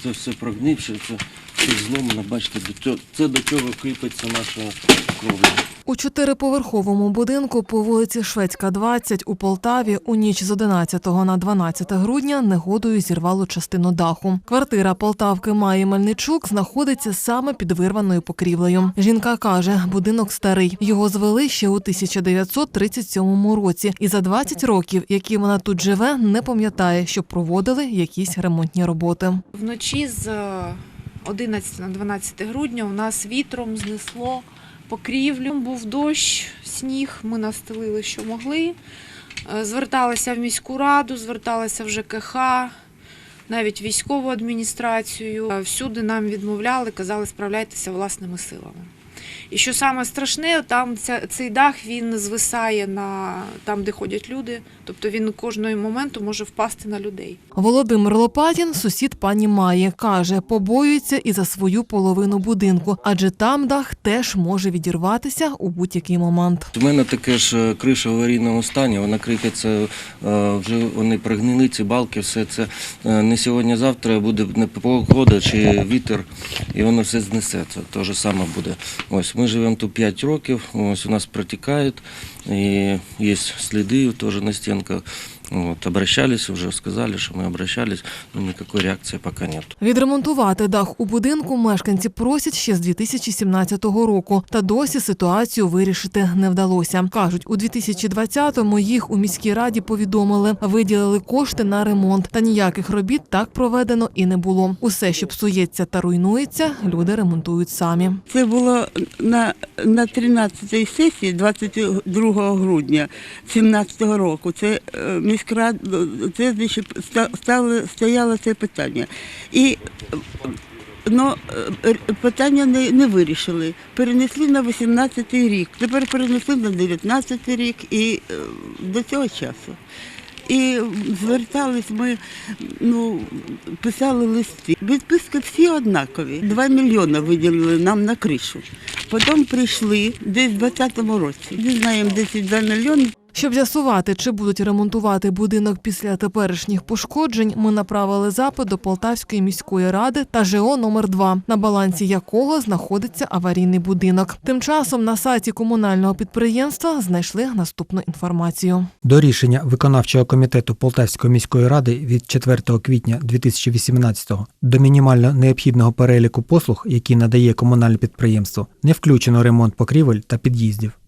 Оце все прогнивше, це все зломано. Бачите, до цього, це до чого кріпиться наша кровля. У чотириповерховому будинку по вулиці Шведська, 20 у Полтаві у ніч з 11 на 12 грудня негодою зірвало частину даху. Квартира Полтавки Маї Мельничук знаходиться саме під вирваною покрівлею. Жінка каже, будинок старий. Його звели ще у 1937 році, і за 20 років, які вона тут живе, не пам'ятає, щоб проводили якісь ремонтні роботи. Вночі з е, 11 на 12 грудня у нас вітром знесло покрівлю. Був дощ, сніг, ми настелили, що могли. Е, Зверталися в міську раду, зверталися в ЖКХ, навіть військову адміністрацію. Всюди нам відмовляли, казали, справляйтеся власними силами. І що саме страшне, там ця, цей дах він звисає на там, де ходять люди, тобто він кожного моменту може впасти на людей. Володимир Лопатін, сусід пані Маї, каже, побоюється і за свою половину будинку, адже там дах теж може відірватися у будь-який момент. У мене таке ж е, криша в аварійному стані, вона кріпиться, е, вже вони прогнили ці балки, все це е, не сьогодні-завтра буде не погода чи вітер, і воно все знесеться. Те ж саме буде. Ось ми живемо тут 5 років, ось у нас протікають, і є сліди теж на стінках. Вот, обращались уже, сказали, что мы обращались, но никакой реакции пока нет. Відремонтувати дах у будинку мешканці просять ще з 2017 року, та досі ситуацію вирішити не вдалося. кажуть, у 2020-му їх у міській раді повідомили, виділили кошти на ремонт, та ніяких робіт так проведено і не було. Усе, що псується та руйнується, люди ремонтують самі. Це було на, на 13-й сесії 22 грудня 2017 року. Це е, міськрад, це значить, ста- стояло це питання. І Ну, е, питання не, не вирішили. Перенесли на 18-й рік, тепер перенесли на 19-й рік і е, до цього часу. І звертались ми, ну, писали листи. Відписки всі однакові. Два мільйони виділили нам на кришу. Потім прийшли десь в 20-му році. Не знаємо, 10 мільйони. Щоб з'ясувати, чи будуть ремонтувати будинок після теперішніх пошкоджень, ми направили запит до Полтавської міської ради та ЖО номер 2 на балансі якого знаходиться аварійний будинок. Тим часом на сайті комунального підприємства знайшли наступну інформацію. До рішення виконавчого комітету Полтавської міської ради від 4 квітня 2018 до мінімально необхідного переліку послуг, які надає комунальне підприємство, не включено ремонт покрівель та під'їздів.